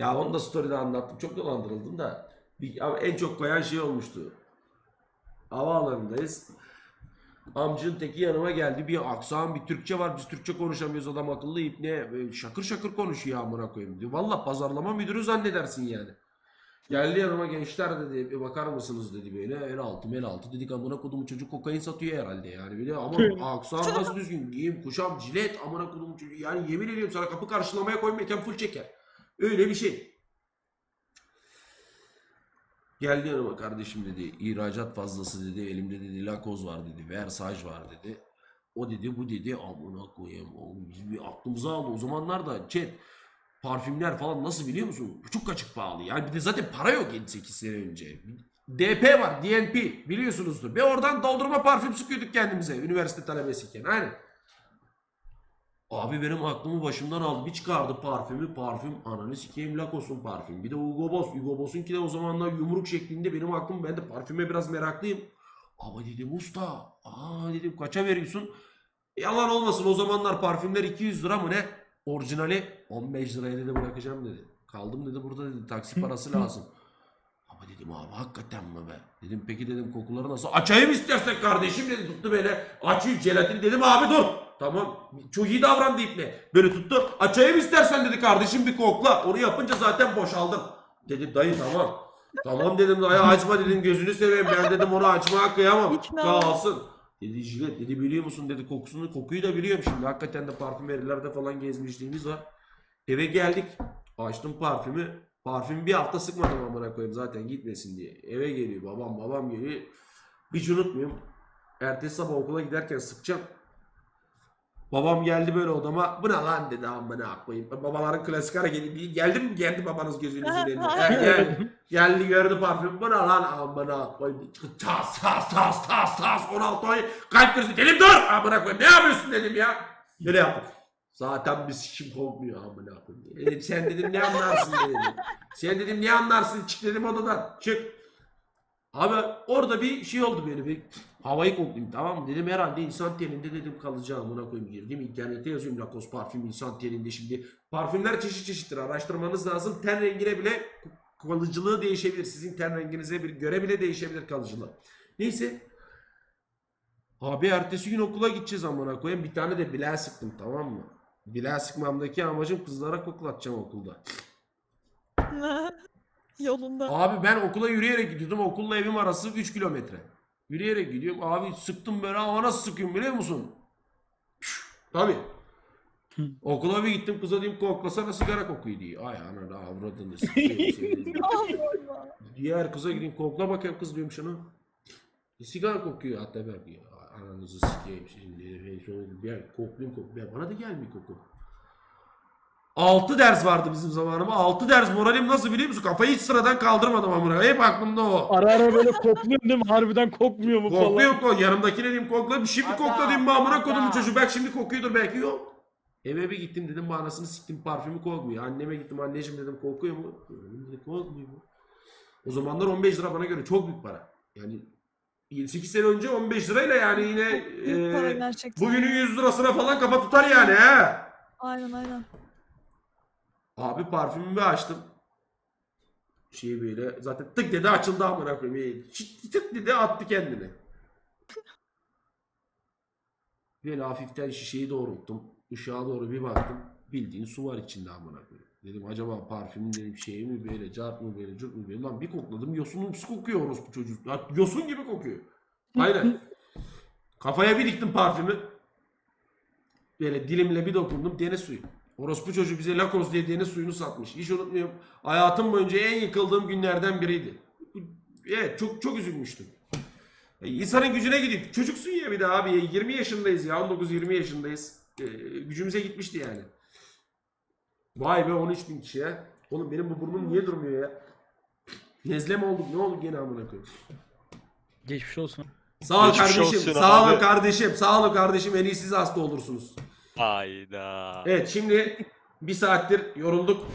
Ya onu da story'de anlattım. Çok dolandırıldım da. Bir, ama en çok koyan şey olmuştu. Havaalanındayız. Amcının teki yanıma geldi. Bir aksan, bir Türkçe var. Biz Türkçe konuşamıyoruz. Adam akıllı ipne. Böyle Şakır şakır konuşuyor amına koyayım diyor. Valla pazarlama müdürü zannedersin yani. Geldi yanıma gençler dedi. Bir bakar mısınız dedi böyle. El altı mel altı. Dedik amına kodumu çocuk kokain satıyor herhalde yani. De ama aksan nasıl düzgün. Giyim, kuşam, cilet amına kodumu çocuğu. Yani yemin ediyorum sana kapı karşılamaya koymayken full çeker. Öyle bir şey. Geldi yanıma kardeşim dedi. ihracat fazlası dedi. Elimde dedi lakoz var dedi. Versaj var dedi. O dedi bu dedi. Amına koyayım. Oğlum aklımıza aldı. O zamanlar da chat parfümler falan nasıl biliyor musun? Çok açık pahalı. Yani bir de zaten para yok 7-8 sene önce. DP var. DNP biliyorsunuzdur. Ve oradan doldurma parfüm sıkıyorduk kendimize. Üniversite talebesiyken. Aynen. Abi benim aklımı başımdan aldı. Bir çıkardı parfümü. Parfüm ananı sikeyim Lacoste'un parfüm. Bir de Hugo Boss. Hugo Boss'unki de o zamanlar yumruk şeklinde benim aklım. Ben de parfüme biraz meraklıyım. Ama dedim usta. Aa dedim kaça veriyorsun? Yalan olmasın o zamanlar parfümler 200 lira mı ne? Orijinali 15 liraya dedi bırakacağım dedi. Kaldım dedi burada dedi taksi parası lazım. Ama dedim abi hakikaten mi be? Dedim peki dedim kokuları nasıl? Açayım istersen kardeşim dedi tuttu böyle. Açayım jelatin dedim abi dur. Tamam çok iyi davrandı iple. Böyle tuttu. Açayım istersen dedi kardeşim bir kokla. Onu yapınca zaten boşaldım. Dedim dayı tamam. Tamam dedim dayı açma dedim gözünü seveyim ben dedim onu açmaya kıyamam. Kalsın. Dedi jilet dedi biliyor musun dedi kokusunu kokuyu da biliyorum şimdi hakikaten de parfümerilerde falan gezmişliğimiz var. Eve geldik açtım parfümü parfümü bir hafta sıkmadım amına koyayım zaten gitmesin diye. Eve geliyor babam babam geliyor hiç unutmuyorum. Ertesi sabah okula giderken sıkacağım. Babam geldi böyle odama. Bu ne lan dedi amına koyayım. Babaların klasik hareketi. Geldi mi? Geldi babanız gözünüzün önüne. Gel, gel. Geldi gördü parfüm. Bu ne lan amına koyayım. Tas tas tas tas tas. 16 ay. Kalp krizi. Dedim dur amına koyayım. Ne yapıyorsun dedim ya. Böyle yaptık. Zaten bir sikim kokmuyor amına koyayım. Dedim sen dedim ne anlarsın dedim. Sen dedim ne anlarsın çık dedim odadan. Çık. Abi orada bir şey oldu böyle bir havayı koklayayım tamam mı? Dedim herhalde insan teninde dedim kalacağım buna koyayım girdim internete yazıyorum Lacoste parfüm insan teninde şimdi parfümler çeşit çeşittir araştırmanız lazım ten rengine bile kalıcılığı değişebilir sizin ten renginize bir göre bile değişebilir kalıcılığı. Neyse Abi ertesi gün okula gideceğiz amına koyayım bir tane de bileğe sıktım tamam mı? Bileğe sıkmamdaki amacım kızlara koklatacağım okulda. Yolunda. Abi ben okula yürüyerek gidiyordum. Okulla evim arası 3 kilometre. Yürüyerek gidiyorum. Abi sıktım böyle ama nasıl sıkıyorum biliyor musun? Tabii. Okula bir gittim kıza diyeyim koklasana sigara kokuyor diye. Ay ananı avradını sikeyim. Diğer kıza gideyim kokla bakayım kız diyorum şunu. E, sigara kokuyor hatta ben diyor. Ananızı sikeyim şimdi. Şöyle bir koklayayım koklayayım. Bana da gelmiyor koku. 6 ders vardı bizim zamanımda. 6 ders moralim nasıl biliyor musun? Kafayı hiç sıradan kaldırmadım amına. Hep aklımda o. Ara ara böyle kokluyorsun değil mi? Harbiden kokmuyor mu falan? Kokluyor kok. Yanımdakine diyeyim kokla. Şimdi Aga, kokla diyeyim bu amına kodumu aga. çocuğu. Belki şimdi kokuyordur belki yok. Eve bir gittim dedim bu anasını siktim parfümü kokmuyor. Anneme gittim anneciğim dedim kokuyor mu? Dedim, dedi, kokmuyor mu? O zamanlar 15 lira bana göre çok büyük para. Yani 8 sene önce 15 lirayla yani yine Büyük para e, gerçekten. bugünün 100 lirasına falan kafa tutar yani he. Aynen aynen. Abi parfümümü bir açtım. Şey böyle zaten tık dedi açıldı amına koyayım. Çıt tık dedi attı kendini. Böyle hafiften şişeyi doğrulttum. Işığa doğru bir baktım. Bildiğin su var içinde amına koyayım. Dedim acaba parfümün dedim şey mi böyle cart mı böyle cırt mı böyle. Lan bir kokladım yosunumsu kokuyor orospu çocuğu. Ya yosun gibi kokuyor. Aynen. Kafaya bir diktim parfümü. Böyle dilimle bir dokundum deniz suyu. Orospu çocuğu bize Lacoste diye deniz suyunu satmış. Hiç unutmuyorum. Hayatım boyunca en yıkıldığım günlerden biriydi. Evet çok çok üzülmüştüm. E, İnsanın gücüne gidip çocuksun ya bir de abi 20 yaşındayız ya 19-20 yaşındayız. E, gücümüze gitmişti yani. Vay be 13 bin kişiye. Oğlum benim bu burnum niye durmuyor ya? Nezle mi olduk ne olduk gene amına koyayım. Geçmiş olsun. Sağ ol Geçmiş kardeşim. olsun Sağ abi. kardeşim. Sağ olun kardeşim. En iyi siz hasta olursunuz. Hayda. Evet şimdi bir saattir yorulduk.